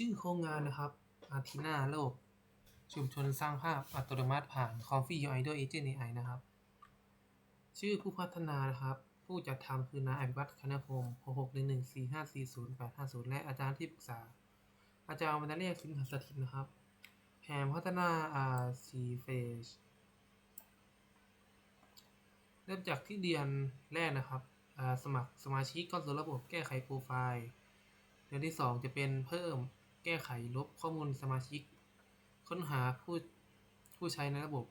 ชื่อโครงงานนะครับอาทินาโลก ชุมชนสร้างภาพอัตโนมัติผ่าน Coffee UI ด้วย Agent AI นะครับ ชื่อผู้พัฒนานะครับ ผู้จัดทำคือนายอภิวัตคณพงศ์66114540และอาจารย์ที่ปรึกษา อาจารย์วรรณเรศสินหัสถิตนะครับแผนพัฒนาอาซีเฟสเริ่มจากที่เดือนแรกนะครับสมัครสมาชิกเข้าสู่ระบบแก้ไขโปรไฟล์ เดือนที่ 2 จะเป็นเพิ่ม แก้ไขลบข้อมูลสมาชิก ค้นหาผู้ผู้ใช้ในระบบ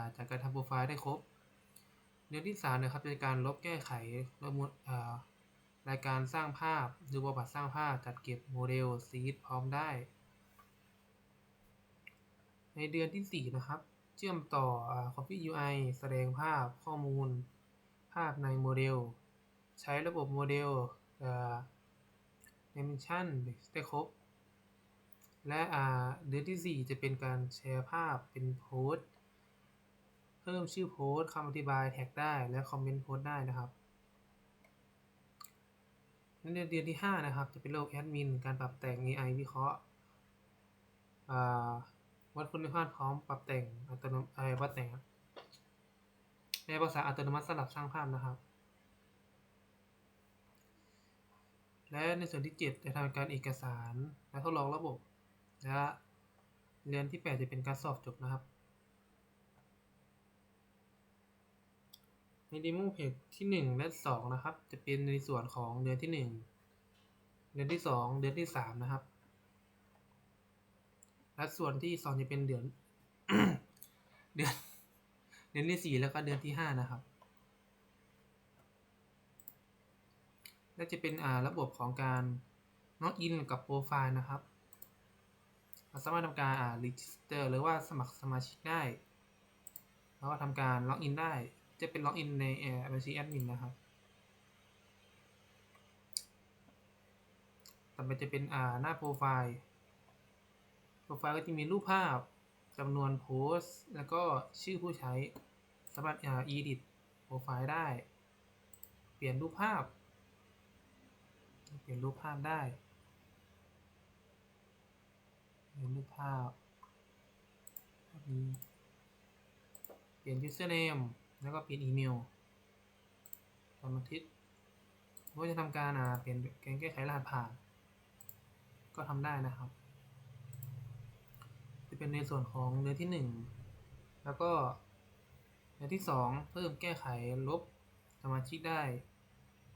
าจากการทำโปรไฟล์ได้ครบเดือนที่3นะครับเป็นการลบแก้ไขระมุดอ่ารายการสร้างภาพดูประวัติสร้างภาพจัดเก็บโมเดลซีดพร้อมได้ ในเดือนที่ 4 นะครับ เชื่อมต่ออ่า Copy UI แสดงภาพข้อมูล ภาพในโมเดล ใช้ระบบโมเดลอ่า Dimension ได้ครบ และอ่าเดือนที่ 4 จะเป็นการแชร์ภาพเป็นโพสต์ เพิ่มชื่อโพสต์คำอธิบายแท็กได้และคอมเมนต์โพสต์ได้นะครับในเดือนที่ 5 นะครับ จะเป็นโลกแอดมิน การปรับแต่ง AI วิเคราะห์อ่าวัดคุณภาพพร้อมปรับแต่งอัตโนมัติวัดแต่งในภาษาอัตโนมัติสำหรับสร้างภาพนะครับ และในส่วนที่ 7 จะทำการเอกสาร และทดลองระบบ และเรียนที่ 8 จะเป็นการสอบจบนะครับ ในดีโมเพจที่ 1 และ 2 นะครับ จะเป็นในส่วนของเดือนที่ 1 เดือนที่ 2 เดือนที่ 3 นะครับ และส่วนที่ 2 จะเป็นเดือน เดือนเดือนที่ 4 แล้วก็เดือนที่ 5 นะครับและจะเป็นอ่าระบบของการล็อกอินกับโปรไฟล์นะครับ เราสามารถทำการอ่า register หรือว่าสมัครสมาชิกได้ แล้วก็ทำการล็อกอินได้ จะเป็นล็อกอินในเอ่อบัญชีแอดมินนะครับ ต่อไปจะเป็นอ่าหน้าโปรไฟล์ โปรไฟล์ก็จะมีรูปภาพจำนวนโพสต์ แล้วก็ชื่อผู้ใช้ สามารถอ่า edit โปรไฟล์ได้ เปลี่ยนรูปภาพ เปลี่ยนรูปภาพได้ เปลี่ยนรูปภาพนี้เปลี่ยน username แล้วก็เปลี่ยนอีเมลตามอาทิตย์ว่าจะทำการอ่าเปลี่ยนการแก้ไขรหัสผ่าน ก็ทำได้นะครับ จะเป็นในส่วนของเดือนที่หนึ่งแล้วก็เดือนที่สองเพิ่มแก้ไขลบสมาชิกได้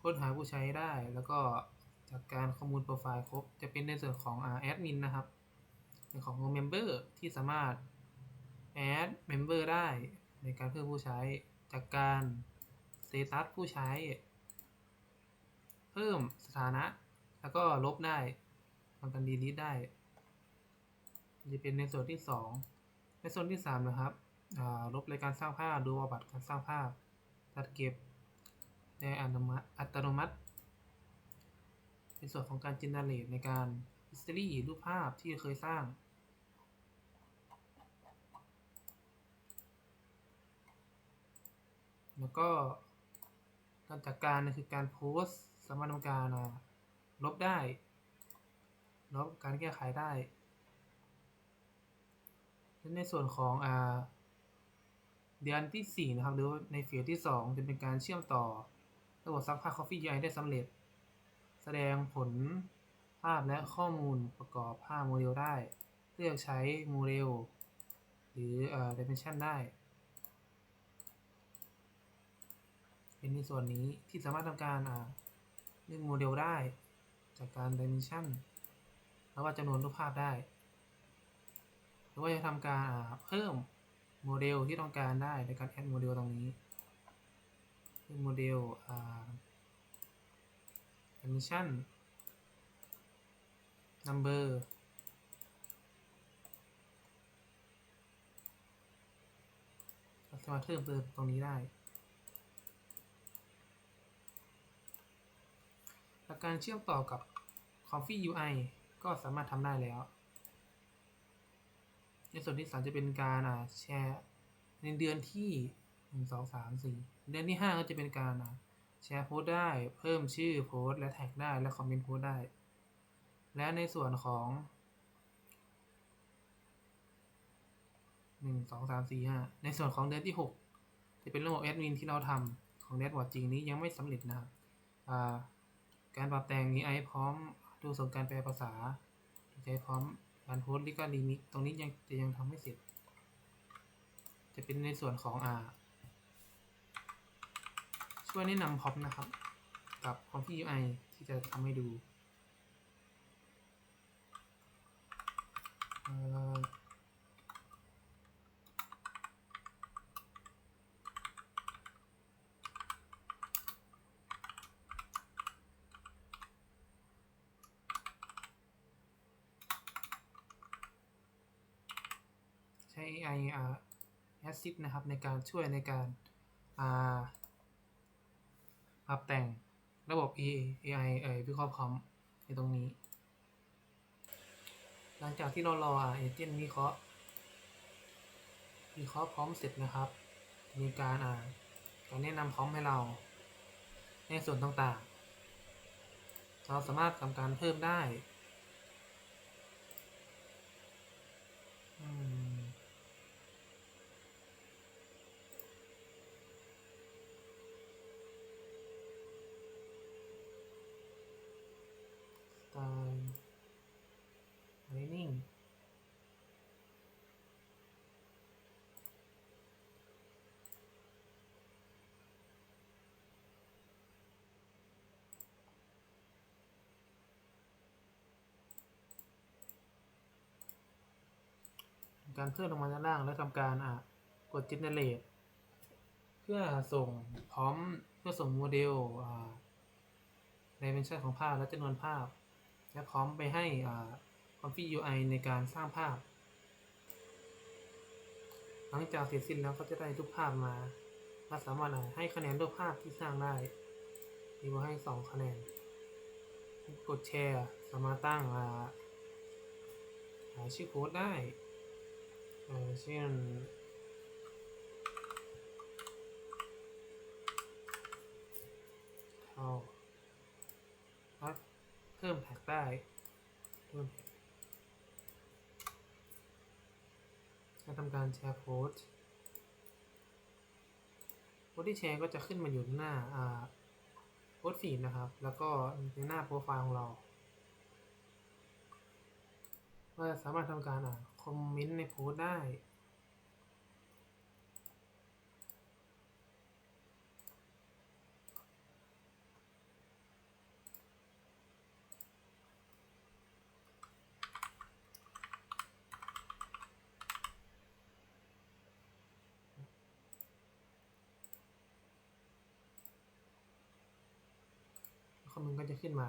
ค้นหาผู้ใช้ได้ แล้วก็จากการข้อมูลโปรไฟล์ครบ จะเป็นในส่วนของแอดมินนะครับ เป็นของ Member ที่สามารถ Add Member ได้ในการเพิ่มผู้ใช้จากการสเตตัสผู้ใช้ เพิ่มสถานะ แล้วก็ลบได้ทำการ delete ได้ จะเป็นในส่วนที่ 2 ในส่วนที่ 3 นะครับลบรายการสร้างภาพดูประวัติการสร้างภาพจัดเก็บในอัตโนมัติอัตโนมัติในส่วนของการ generate ในการ history รูปภาพที่เคยสร้าง แล้วก็การจัดการคือการโพสสามารถทำการอ่าลบได้ ลบการแก้ไขได้และในส่วนของอ่าเดือนที่ 4 นะครับ หรือในเฟสที่ 2 จะเป็นการเชื่อมต่อระบบซักผ้า Coffee UI ได้สำเร็จ แสดงผล ภาพและข้อมูลประกอบภาพโมเดลได้ เลือกใช้โมเดลหรือเอ่อ dimension ได้ เป็นในส่วนนี้ที่สามารถทำการอ่าเลือกโมเดลได้ จากการ dimension แล้วก็จำนวนรูปภาพได้ หรือว่าจะทำการอ่าเพิ่มโมเดลที่ต้องการได้ในการแอดโมเดลตรงนี้เป็นโมเดลอ่า dimension number เราสามารถเพิ่มเติมตรงนี้ได้ และการเชื่อมต่อกับ Coffee UI ก็สามารถทำได้แล้ว ในส่วนที่ 3 จะเป็นการอ่าแชร์ในเดือนที่1 2 3 4เดือนที่5ก็จะเป็นการอ่าแชร์โพสต์ได้ เพิ่มชื่อโพสต์และแท็กได้และคอมเมนต์โพสต์ได้ และในส่วนของหนึ่งสองสามสี่ห้าในส่วนของเดือนที่หกจะเป็นเรื่ององแอดมินที่เราทำของแดชบอร์ดจริงนี้ยังไม่สำเร็จนะครับการปรับแต่งนี้ไอพร้อมดูส่งการแปลภาษาใช้พร้อมการโพสต์ลิการีมิกตรงนี้ยังจะยังทำไม่เสร็จ จะเป็นในส่วนของอ่าช่วยแนะนำพร้อมนะครับ กับของที่ ui ที่จะทำให้ดู ใช้ AI อ่า Assist นะครับ ในการช่วยในการอ่าปรับแต่งระบบ AI เอ่ยวิเคราะห์พร้อมในตรงนี้ หลังจากที่เรารอเอเจนต์วิเคราะห์วิเคราะห์พร้อมเสร็จนะครับ มีการอ่าการแนะนำพร้อมให้เรา ในส่วนต่างๆ เราสามารถทำการเพิ่มได้ อืม สไตล์ไลนิ่ง การเพิ่อมลงมาด้านล่าง แล้วทำการอะกด generate เพื่อส่งพร้อมเพื่อส่งโมเดลอ่า dimension ของภาพและจำนวนภาพ และพร้อมไปให้คอมฟิ UI ในการสร้างภาพ หลังจากเสร็จสิ้นแล้วก็จะได้รูปภาพมาเราสามารถให้คะแนนรูปภาพที่สร้างได้มีมาให้สองคะแนน กดแชร์ สามารถตั้งอ่าหาชื่อโค้ดได้ เช่นเข้าครับเพิ่มแท็กได้เพิ่มแท็กจะทำการแชร์โพสต์โพสต์ที่แชร์ก็จะขึ้นมาอยู่หน้าอ่าโพสต์ฟีดนะครับ แล้วก็ในหน้าโปรไฟล์ของเราก็สามารถทำการอ่า คอมเมนต์ในโพสต์ได้คอมเมนต์ก็จะขึ้นมา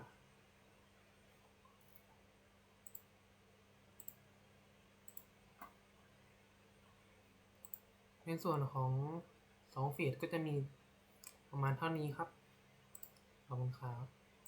ในส่วนของสองฟีดก็จะมีประมาณเท่านี้ครับ ขอบคุณครับ